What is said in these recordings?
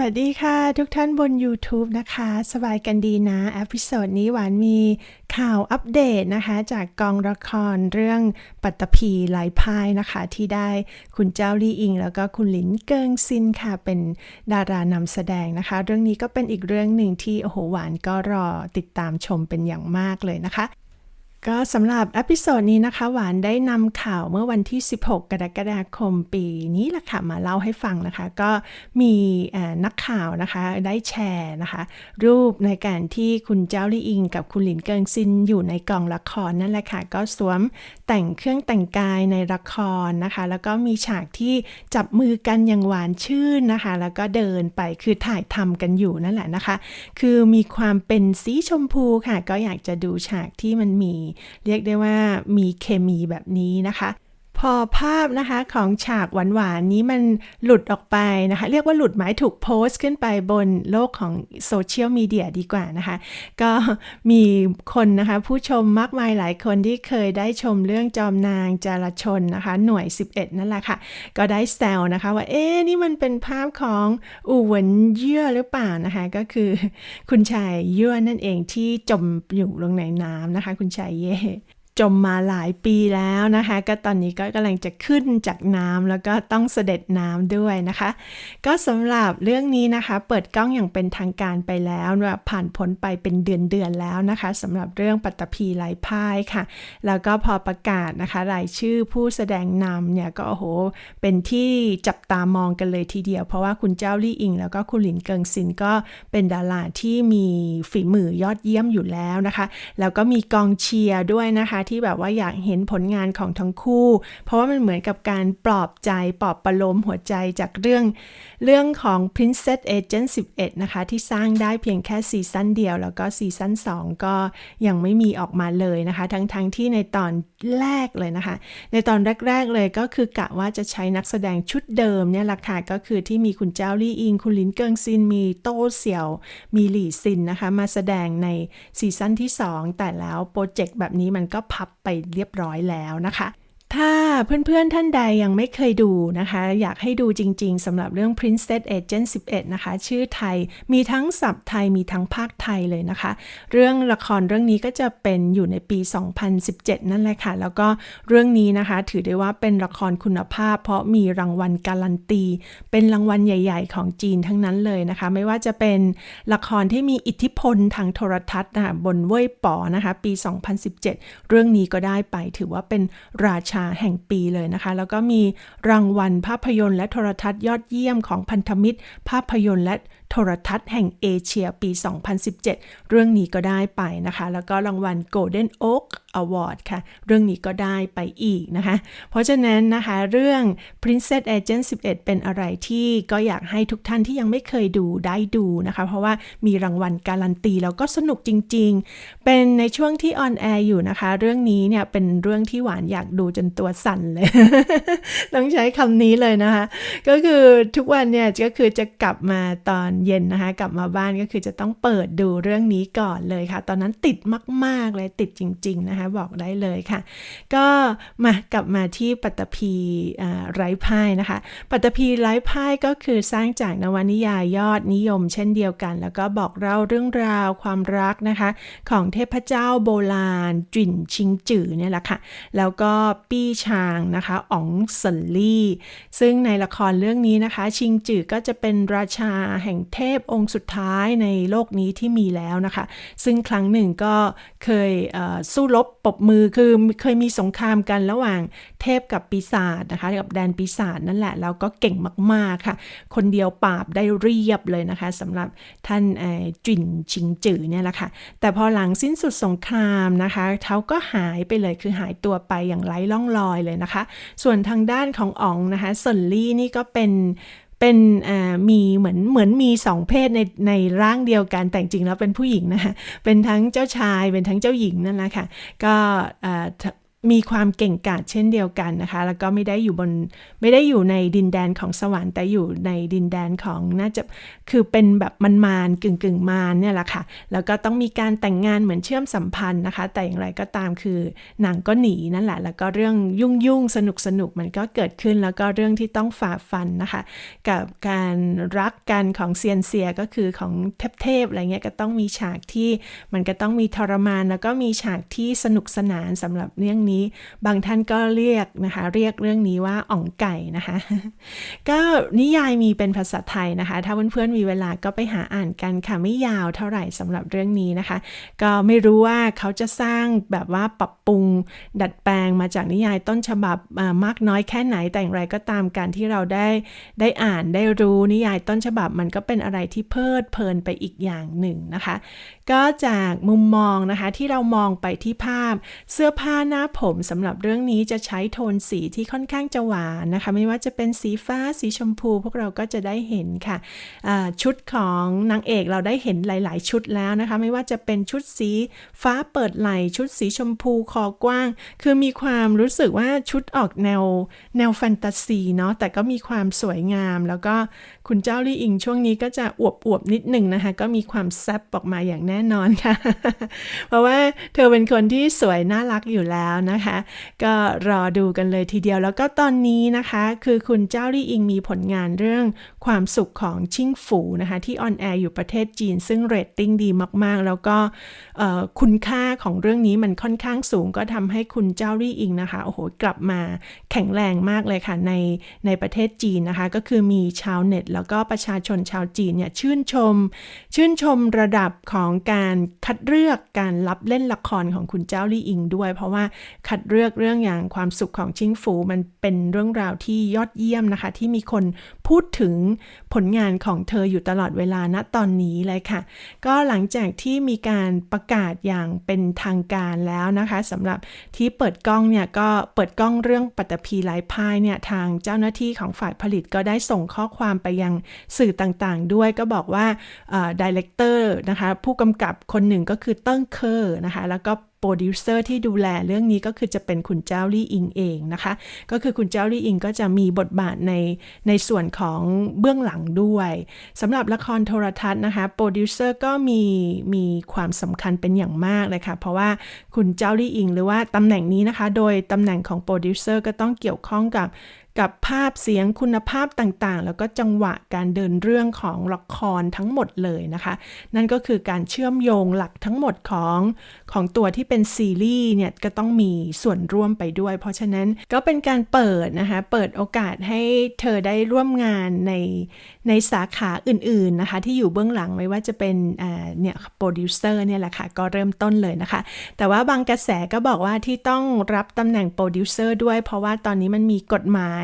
วัสดีค่ะทุกท่านบน YouTube นะคะ สบายกันดีนะอพิโซดนี้หวานมีข่าวอัปเดตนะคะ จากกองละครเรื่องปัตตภีหลายพายนะคะ ที่ได้คุณเจ้าลี่อิง แล้วก็คุณหลินเกิงซินค่ะ เป็นดารานำแสดงนะคะ เรื่องนี้ก็เป็นอีกเรื่องหนึ่งที่โอ้โหหวานก็รอติดตามชมเป็นอย่างมากเลยนะคะ ก็สำหรับอพิโซดนี้นะคะ หวานได้นำข่าวเมื่อวันที่ 16 กรกฎาคมปีนี้แหละค่ะ มาเล่าให้ฟังนะคะ ก็มีนักข่าวนะคะได้แชร์นะคะ รูปในการที่คุณเจ้าลี่อิง กับคุณหลินเกิงซินอยู่ในกองละครนั่นแหละค่ะ ก็สวมแต่งเครื่องแต่งกายในละครนะคะ แล้วก็มีฉากที่จับมือกันอย่างหวานชื่นนะคะ แล้วก็เดินไปคือถ่ายทำกันอยู่นั่นแหละนะคะ คือมีความเป็นสีชมพูค่ะ ก็อยากจะดูฉากที่มันมีเรียกได้ว่ามีเคมีแบบนี้นะคะ อภาพนะคะของฉากหวานๆนี้มันหลุดออกไปนะคะ เรียกว่าหลุดหมายถูกโพสต์ขึ้นไปบนโลกของโซเชียลมีเดียดีกว่านะคะ ก็มีคนนะคะ ผู้ชมมากมายหลายคนที่เคยได้ชมเรื่องจอมนางจารชนนะคะ หน่วย 11 นั่นแหละค่ะ ก็ได้แซวนะคะว่า เอ๊นี่มันเป็นภาพของอูหวนเยื่อหรือเปล่านะคะ ก็คือคุณชายเยื่อนั่นเองที่จมอยู่ลงในน้ำนะคะ คุณชายเย่ จมมาหลายปีแล้วนะคะ ก็ตอนนี้ก็กำลังจะขึ้นจากน้ำแล้วก็ต้องเสด็จน้ำด้วยนะคะ ก็สำหรับเรื่องนี้นะคะ เปิดกล้องอย่างเป็นทางการไปแล้วว่าผ่านพ้นไปเป็นเดือนๆแล้วนะคะสำหรับเรื่องปัตตภีไร้พ่ายค่ะ แล้วก็พอประกาศนะคะรายชื่อผู้แสดงนำเนี่ยก็โอ้โหเป็นที่จับตามองกันเลยทีเดียว เพราะว่าคุณเจ้าลี่อิง แล้วก็คุณหลินเกิงซินก็เป็นดาราที่มีฝีมือยอดเยี่ยมอยู่แล้วนะคะ แล้วก็มีกองเชียร์ด้วยนะคะที่แบบว่าอยากเห็นผลงานของทั้งคู่ เพราะว่ามันเหมือนกับการปลอบใจปลอบประโลมหัวใจจากเรื่อง เรื่องของ Princess Agent 11 นะคะ ที่สร้างได้เพียงแค่ซีซั่นเดียว แล้วก็ซีซั่น2 ก็ยังไม่มีออกมาเลยนะคะ ทั้งๆทที่ในตอนแรกเลยนะคะ ในตอนแรก ๆ เลยก็คือกะว่าจะใช้นักแสดงชุดเดิมเนี่ยแหละค่ะก็คือที่มีคุณเจ้าลี่อิง คุณลินเกิงซินมีโต้เสี่ยว มีหลี่ซินนะคะ มาแสดงในซีซั่นที่ 2 แต่แล้วโปรเจกต์แบบนี้มันก็พับไปเรียบร้อยแล้วนะคะ ถ้าเพื่อนๆท่านใดยังไม่เคยดูนะคะ อยากให้ดูจริงๆสำหรับเรื่อง Princess Agent 11 นะคะ ชื่อไทยมีทั้งศัพท์ไทยมีทั้งภาคไทยเลยนะคะ เรื่องละครเรื่องนี้ก็จะเป็นอยู่ในปี 2017 นั่นแหละค่ะ แล้วก็เรื่องนี้นะคะ ถือได้ว่าเป็นละครคุณภาพ เพราะมีรางวัลการันตี เป็นรางวัลใหญ่ ๆ ของจีนทั้งนั้นเลยนะคะ ไม่ว่าจะเป็นละครที่มีอิทธิพลทางโทรทัศน์นะคะบนเว่ยป๋อนะคะ ปี 2017 เรื่องนี้ก็ได้ไปถือว่าเป็นราชาแห่งปีเลยนะคะ แล้วก็มีรางวัลภาพยนตร์และโทรทัศน์ยอดเยี่ยมของพันธมิตร ภาพยนตร์และโทรทัศน์แห่งเอเชียปี 2017 เรื่องนี้ก็ได้ไปนะคะ แล้วก็รางวัล Golden Oak Award ค่ะ เรื่องนี้ก็ได้ไปอีกนะคะ เพราะฉะนั้นนะคะเรื่อง Princess Agent 11 เป็นอะไรที่ก็อยากให้ทุกท่านที่ยังไม่เคยดูได้ดูนะคะ เพราะว่ามีรางวัลการันตี แล้วก็สนุกจริง ๆ เป็นในช่วงที่ออนแอร์อยู่นะคะ เรื่องนี้เนี่ยเป็นเรื่องที่หวานอยากดูจนตัวสั่นเลย ต้องใช้คำนี้เลยนะคะ ก็คือทุกวันเนี่ยก็คือจะกลับมาตอนเย็นนะคะ กลับมาบ้านก็คือจะต้องเปิดดูเรื่องนี้ก่อนเลยค่ะ ตอนนั้นติดมาก ๆ เลยติดจริง ๆ นะคะบอกได้เลยค่ะ ก็มากลับมาที่ปัตตภีไร้พ่ายนะคะ ปัตตภีไร้พ่ายก็คือสร้างจากนวนิยายยอดนิยมเช่นเดียวกัน แล้วก็บอกเล่าเรื่องราวความรักนะคะ ของเทพเจ้าโบราณจิ่นชิงจือเนี่ยแหละค่ะ แล้วก็ปี้ชางนะคะอ๋องเซินลี่ ซึ่งในละครเรื่องนี้นะคะ ชิงจือก็จะเป็นราชาแห่งเทพองค์สุดท้ายในโลกนี้ที่มีแล้วนะคะ ซึ่งครั้งหนึ่งก็เคยเสู้รบปบมือคือเคยมีสงครามกันระหว่างเทพกับปีศาจนะคะ กับแดนปีศาจนั่นแหละ แล้วก็เก่งมากๆค่ะ คนเดียวปราบได้เรียบเลยนะคะสำหรับท่านจิ่นชิงจือเนี่ยแหละค่ะ แต่พอหลังสิ้นสุดสงครามนะคะเขาก็หายไปเลยคือหายตัวไปอย่างไร้ล่องรอยเลยนะคะ ส่วนทางด้านของอ๋องนะคะเซินลี่นี่ก็เป็น เป็นมีเหมือนเหมือนมีสองเพศในในร่างเดียวกันแต่จริงๆแล้วเป็นผู้หญิงนะคะเป็นทั้งเจ้าชายเป็นทั้งเจ้าหญิงนั่นแหละค่ะก็ มีความเก่งกาจเช่นเดียวกันนะคะ แล้วก็ไม่ได้อยู่บนไม่ได้อยู่ในดินแดนของสวรรค์แต่อยู่ในดินแดนของน่าจะคือเป็นแบบมันมานกึ่งกึ่งมานเนี่ยแหละค่ะ แล้วก็ต้องมีการแต่งงานเหมือนเชื่อมสัมพันธ์นะคะ แต่อย่างไรก็ตามคือหนังก็หนีนั่นแหละ แล้วก็เรื่องยุ่งยุ่งสนุกสนุกมันก็เกิดขึ้น แล้วก็เรื่องที่ต้องฝ่าฟันนะคะ กับการรักกันของเซียนเซียก็คือของเทพๆอะไรเงี้ยก็ต้องมีฉากที่มันก็ต้องมีทรมาน แล้วก็มีฉากที่สนุกสนานสำหรับเรื่องนี้บางท่านก็เรียกนะคะ เรียกเรื่องนี้ว่าอ่องไก่นะคะ ก็นิยายมีเป็นภาษาไทยนะคะ ถ้าเพื่อนๆมีเวลาก็ไปหาอ่านกันค่ะไม่ยาวเท่าไหร่สำหรับเรื่องนี้นะคะ ก็ไม่รู้ว่าเขาจะสร้างแบบว่าปรับปรุงดัดแปลงมาจากนิยายต้นฉบับมากน้อยแค่ไหนแต่อย่างไรก็ตามการที่เราได้ได้อ่านได้รู้นิยายต้นฉบับมันก็เป็นอะไรที่เพลิดเพลินไปอีกอย่างหนึ่งนะคะก็จากมุมมองนะคะที่เรามองไปที่ภาพ เสื้อผ้าหน้าผมสำหรับเรื่องนี้จะใช้โทนสีที่ค่อนข้างจะหวานนะคะ ไม่ว่าจะเป็นสีฟ้าสีชมพู พวกเราก็จะได้เห็นค่ะชุดของนางเอกเราได้เห็นหลาย ๆ ชุดแล้วนะคะ ไม่ว่าจะเป็นชุดสีฟ้าเปิดไหล่ชุดสีชมพูคอกว้าง คือมีความรู้สึกว่าชุดออกแนวแนวแฟนตาซีเนาะแต่ก็มีความสวยงาม แล้วก็คุณเจ้าลี่อิงช่วงนี้ก็จะอวบอวบนิดหนึ่งนะคะ ก็มีความแซ่บออกมาอย่างแน่น่นอนค่ะ เพราะว่าเธอเป็นคนที่สวยน่ารักอยู่แล้วนะคะ ก็รอดูกันเลยทีเดียวแล้วก็ตอนนี้นะคะ คือคุณเจ้าลี่อิงมีผลงานเรื่องความสุขของชิ่งฝูนะคะ ที่ออนแอร์อยู่ประเทศจีน ซึ่งเรตติ้งดีมาก ๆ แล้วก็คุณค่าของเรื่องนี้มันค่อนข้างสูง ก็ทำให้คุณเจ้าลี่อิงนะคะโอ้โหกลับมาแข็งแรงมากเลยค่ะในในประเทศจีนนะคะ ก็คือมีชาวเน็ต แล้วก็ประชาชนชาวจีนเนี่ยชื่นชม ชื่นชมระดับของการคัดเลือกการรับเล่นละครของคุณเจ้าลี่อิงด้วย เพราะว่าคัดเลือกเรื่องอย่างความสุขของชิงฟูมันเป็นเรื่องราวที่ยอดเยี่ยมนะคะ ที่มีคนพูดถึง ผลงานของเธออยู่ตลอดเวลาณตอนนี้เลยค่ะ ก็หลังจากที่มีการประกาศอย่างเป็นทางการแล้วนะคะสำหรับที่เปิดกล้องเนี่ยก็เปิดกล้องเรื่องปัตตภีไร้พายเนี่ยทางเจ้าหน้าที่ของฝ่ายผลิตก็ได้ส่งข้อความไปยังสื่อต่างๆ ด้วยก็บอกว่าดีเลกเตอร์นะคะผู้กำกับคนหนึ่งก็คือเติ้งเคอร์นะคะแล้วก็ ปรดิวเซอร์ที่ดูแลเรื่องนี้ก็คือจะเป็นคุณเจ้าลี่อิงเองนะคะ ก็คือคุณเจ้าลี่อิงก็จะมีบทบาทในในส่วนของเบื้องหลังด้วยสำหรับละครโทรทัศน์นะคะโปรดิวเซอร์ก็มีมีความสำคัญเป็นอย่างมากเลยค่ะ เพราะว่าคุณเจ้าลี่อิง หรือว่าตำแหน่งนี้นะคะ โดยตำแหน่งของโปรดิวเซอร์ก็ต้องเกี่ยวข้องกับ กับภาพเสียงคุณภาพต่างๆ แล้วก็จังหวะการเดินเรื่องของละครทั้งหมดเลยนะคะ นั่นก็คือการเชื่อมโยงหลักทั้งหมดของของตัวที่เป็นซีรีส์เนี่ยก็ต้องมีส่วนร่วมไปด้วย เพราะฉะนั้นก็เป็นการเปิดนะคะ เปิดโอกาสให้เธอได้ร่วมงานในในสาขาอื่นๆนะคะ ที่อยู่เบื้องหลังไม่ว่าจะเป็นเนี่ยโปรดิวเซอร์เนี่ยแหละค่ะก็เริ่มต้นเลยนะคะ แต่ว่าบางกระแสก็บอกว่าที่ต้องรับตำแหน่งโปรดิวเซอร์ด้วย เพราะว่าตอนนี้มันมีกฎหมาย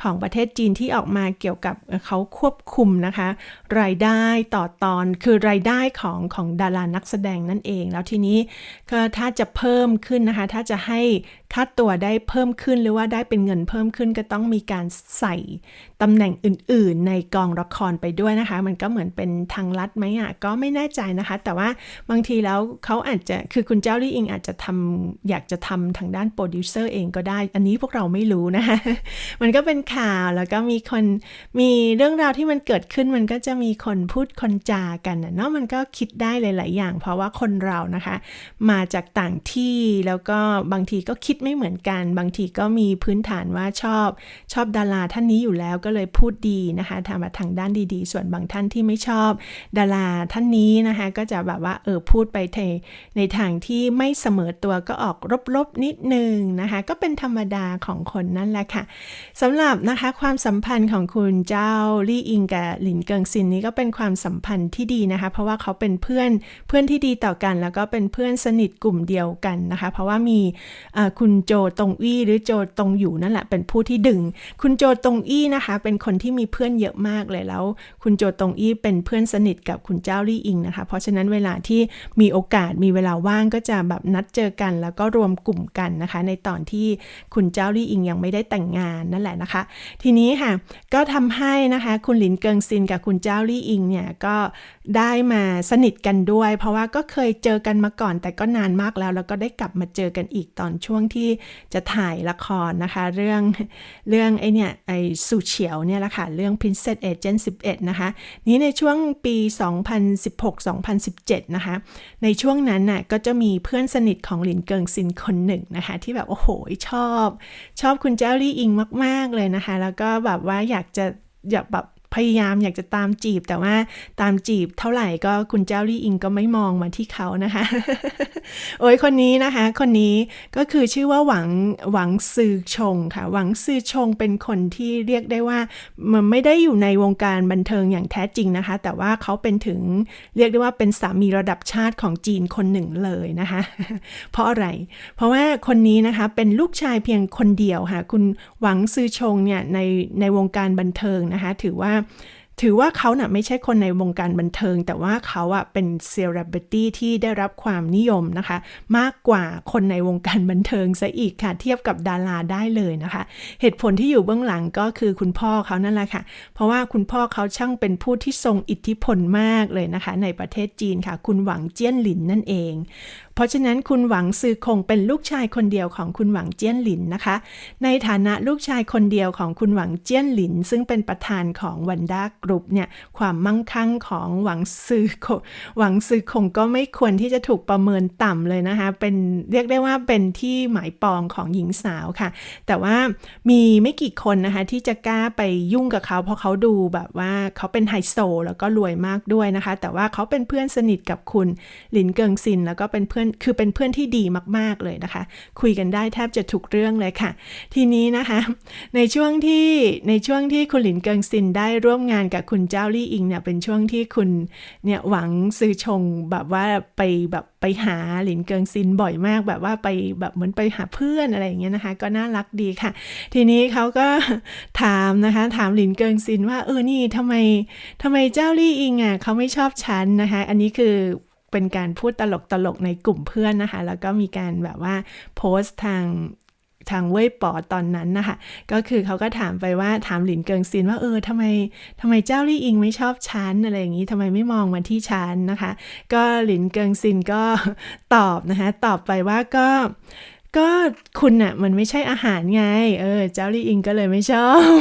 ของประเทศจีนที่ออกมาเกี่ยวกับเขาควบคุมนะคะ รายได้ต่อตอนคือรายได้ของของดารานักแสดงนั่นเอง แล้วทีนี้ก็ถ้าจะเพิ่มขึ้นนะคะ ถ้าจะให้ ค่าตัวได้เพิ่มขึ้นหรือว่าได้เป็นเงินเพิ่มขึ้นก็ต้องมีการใส่ตำแหน่งอื่น ๆ ในกองละครไปด้วยนะคะ มันก็เหมือนเป็นทางลัดไหมอะก็ไม่แน่ใจนะคะ แต่ว่าบางทีแล้วเขาอาจจะคือคุณเจ้าลี่อิงอาจจะทำอยากจะทำทางด้านโปรดิวเซอร์เองก็ได้ อันนี้พวกเราไม่รู้นะคะมันก็เป็นข่าวแล้วก็มีคนมีเรื่องราวที่มันเกิดขึ้นมันก็จะมีคนพูดคนจากันเนาะมันก็คิดได้หลาย ๆ อย่าง เพราะว่าคนเรานะคะ มาจากต่างที่แล้วก็บางทีก็คิดไม่เหมือนกัน บางทีก็มีพื้นฐานว่าชอบชอบดาราท่านนี้อยู่แล้วก็เลยพูดดีนะคะทำมาทางด้านดีๆ ส่วนบางท่านที่ไม่ชอบดาราท่านนี้นะคะก็จะแบบว่าเออพูดไปในในทางที่ไม่เสมอตัวก็ออกรบๆนิดนึงนะคะก็เป็นธรรมดาของคนนั่นแหละค่ะสำหรับนะคะความสัมพันธ์ของคุณเจ้าลี่อิงกับหลินเกิงซินนี้ก็เป็นความสัมพันธ์ที่ดีนะคะ เพราะว่าเขาเป็นเพื่อนเพื่อนที่ดีต่อกัน แล้วก็เป็นเพื่อนสนิทกลุ่มเดียวกันนะคะ เพราะว่ามีคุณุณโจตงอี้หรือโจตงอยู่นั่นแหละเป็นผู้ที่ดึง คุณโจตงอี้นะคะ เป็นคนที่มีเพื่อนเยอะมากเลยแล้ว คุณโจตงอี้เป็นเพื่อนสนิทกับคุณเจ้าลี่อิงนะคะ เพราะฉะนั้นเวลาที่มีโอกาสมีเวลาว่างก็จะแบบนัดเจอกัน แล้วก็รวมกลุ่มกันนะคะ ในตอนที่คุณเจ้าลี่อิงยังไม่ได้แต่งงานนั่นแหละนะคะ ทีนี้ค่ะก็ทำให้นะคะ คุณหลินเกิงซินกับคุณเจ้าลี่อิงเนี่ยก็ ได้มาสนิทกันด้วย เพราะว่าก็เคยเจอกันมาก่อน แต่ก็นานมากแล้ว แล้วก็ได้กลับมาเจอกันอีกตอนช่วงที่จะถ่ายละครนะคะ เรื่องเรื่องไอเนี่ยไอสูเฉียวเนี่ยแหละค่ะเรื่อง Princess Agent 11 นะคะ นี้ในช่วงปี 2016-2017 นะคะ ในช่วงนั้นน่ะก็จะมีเพื่อนสนิทของหลินเกิงซินคนหนึ่งนะคะ ที่แบบโอ้โหชอบ ชอบคุณเจ้าลี่อิงมาก ๆ เลยนะคะ แล้วก็แบบว่าอยากจะอยากแบบ พยายามอยากจะตามจีบ แต่ว่าตามจีบเท่าไหร่ก็คุณเจ้าลี่อิงก็ไม่มองมาที่เขานะคะ โอ้ยคนนี้นะคะ คนนี้ก็คือชื่อว่าหวังหวังซือชงค่ะ หวังซือชงเป็นคนที่เรียกได้ว่ามันไม่ได้อยู่ในวงการบันเทิงอย่างแท้จริงนะคะ แต่ว่าเขาเป็นถึงเรียกได้ว่าเป็นสามีระดับชาติของจีนคนหนึ่งเลยนะคะ เพราะอะไร เพราะว่าคนนี้นะคะเป็นลูกชายเพียงคนเดียวค่ะ คุณหวังซือชงเนี่ยในในวงการบันเทิงนะคะ ถือว่าถือว่าเขาน่ะไม่ใช่คนในวงการบันเทิง แต่ว่าเขาอะเป็นเซเลบริตี้ที่ได้รับความนิยมนะคะ มากกว่าคนในวงการบันเทิงซะอีกค่ะ เทียบกับดาราได้เลยนะคะ เหตุผลที่อยู่เบื้องหลังก็คือคุณพ่อเขานั่นแหละค่ะ เพราะว่าคุณพ่อเขาช่างเป็นผู้ที่ทรงอิทธิพลมากเลยนะคะ ในประเทศจีนค่ะ คุณหวังเจี้ยนหลินนั่นเอง เพราะฉะนั้นคุณหวังซือคงเป็นลูกชายคนเดียวของคุณหวังเจี้ยนหลินนะคะ ในฐานะลูกชายคนเดียวของคุณหวังเจี้ยนหลิน ซึ่งเป็นประธานของวันด้ากรุ๊ปเนี่ยความมั่งคั่งของหวังซือคงหวังซือคงก็ไม่ควรที่จะถูกประเมินต่ำเลยนะคะ เป็นเรียกได้ว่าเป็นที่หมายปองของหญิงสาวค่ะ แต่ว่ามีไม่กี่คนนะคะที่จะกล้าไปยุ่งกับเขาเพราะเขาดูแบบว่าเขาเป็นไฮโซแล้วก็รวยมากด้วยนะคะ แต่ว่าเขาเป็นเพื่อนสนิทกับคุณหลินเกิงซินแล้วก็เป็นเพื่อนคือเป็นเพื่อนที่ดีมาก ๆ เลยนะคะ คุยกันได้แทบจะทุกเรื่องเลยค่ะ ทีนี้นะคะ ในช่วงที่ในช่วงที่คุณหลินเกิงซินได้ร่วมงานกับคุณเจ้าลี่อิงเนี่ยเป็นช่วงที่คุณเนี่ยหวังซื้อชงแบบว่าไปแบบไปหาหลินเกิงซินบ่อยมาก แบบว่าไปแบบเหมือนไปหาเพื่อนอะไรอย่างเงี้ยนะคะ ก็น่ารักดีค่ะ ทีนี้เขาก็ถามนะคะ ถามหลินเกิงซินว่าเออนี่ทำไมทำไมเจ้าลี่อิงอะเขาไม่ชอบฉันนะคะ อันนี้คือ เป็นการพูดตลกตลกๆในกลุ่มเพื่อนนะคะ แล้วก็มีการแบบว่าโพสต์ทางทางเว่ยป๋อตอนนั้นนะคะ ก็คือเขาก็ถามไปว่าถามหลินเกิงซินว่าเออทำไมทำไมเจ้าลี่อิงไม่ชอบฉันอะไรอย่างนี้ทำไมไม่มองมาที่ฉันนะคะ ก็หลินเกิงซินก็ตอบนะคะตอบไปว่าก็ก็คุณน่ะมันไม่ใช่อาหารไง เออ เจ้าลี่อิงก็เลยไม่ชอบ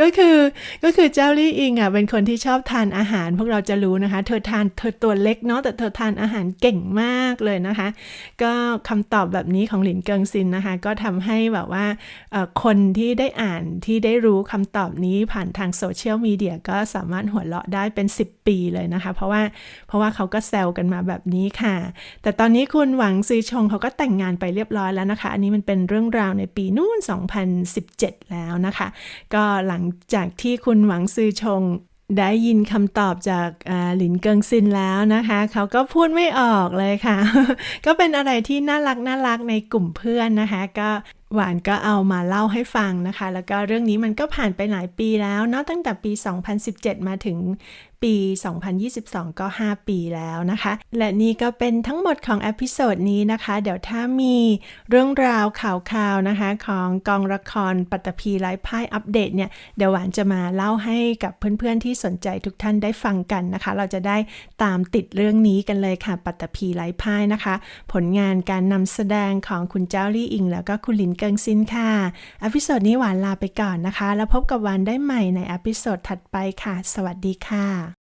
ก็คือก็คือเจ้าลี่อิงอะเป็นคนที่ชอบทานอาหาร พวกเราจะรู้นะคะ เธอทานเธอตัวเล็กเนาะแต่เธอทานอาหารเก่งมากเลยนะคะ ก็คำตอบแบบนี้ของหลินเกิงซินนะคะ ก็ทำให้แบบว่าคนที่ได้อ่านที่ได้รู้คำตอบนี้ผ่านทางโซเชียลมีเดียก็สามารถหัวเราะได้เป็น 10 ปีเลยนะคะ เพราะว่าเพราะว่าเขาก็แซวกันมาแบบนี้ค่ะ แต่ตอนนี้คุณหวังซื้อชงเขาก็แต่งงานไปเรียบร้อยแล้วนะคะ อันนี้มันเป็นเรื่องราวในปีนู่น 2017 แล้วนะคะ ก็หลังจากที่คุณหวังซือชงได้ยินคำตอบจากหลินเกิงซินแล้วนะคะ เขาก็พูดไม่ออกเลยค่ะ ก็เป็นอะไรที่น่ารักน่ารักในกลุ่มเพื่อนนะคะ ก็ หวานก็เอามาเล่าให้ฟังนะคะ แล้วก็เรื่องนี้มันก็ผ่านไปหลายปีแล้วเนาะตั้งแต่ปี 2017 มาถึงปี 2022 ก็ 5 ปีแล้วนะคะ และนี่ก็เป็นทั้งหมดของอพิโซดนี้นะคะ เดี๋ยวถ้ามีเรื่องราวข่าวๆนะคะ ของกองละครปัตตภีไร้พ่ายอัปเดตเนี่ย เดี๋ยวหวานจะมาเล่าให้กับเพื่อนๆที่สนใจทุกท่านได้ฟังกันนะคะ เราจะได้ตามติดเรื่องนี้กันเลยค่ะ ปัตตภีไร้พ่ายนะคะ ผลงานการนำแสดงของคุณเจ้าลี่อิง แล้วก็คุณลินกังซินค่ะอพิโซดนี้หวานลาไปก่อนนะคะ แล้วพบกับหวานได้ใหม่ในอพิโซดถัดไปค่ะ สวัสดีค่ะ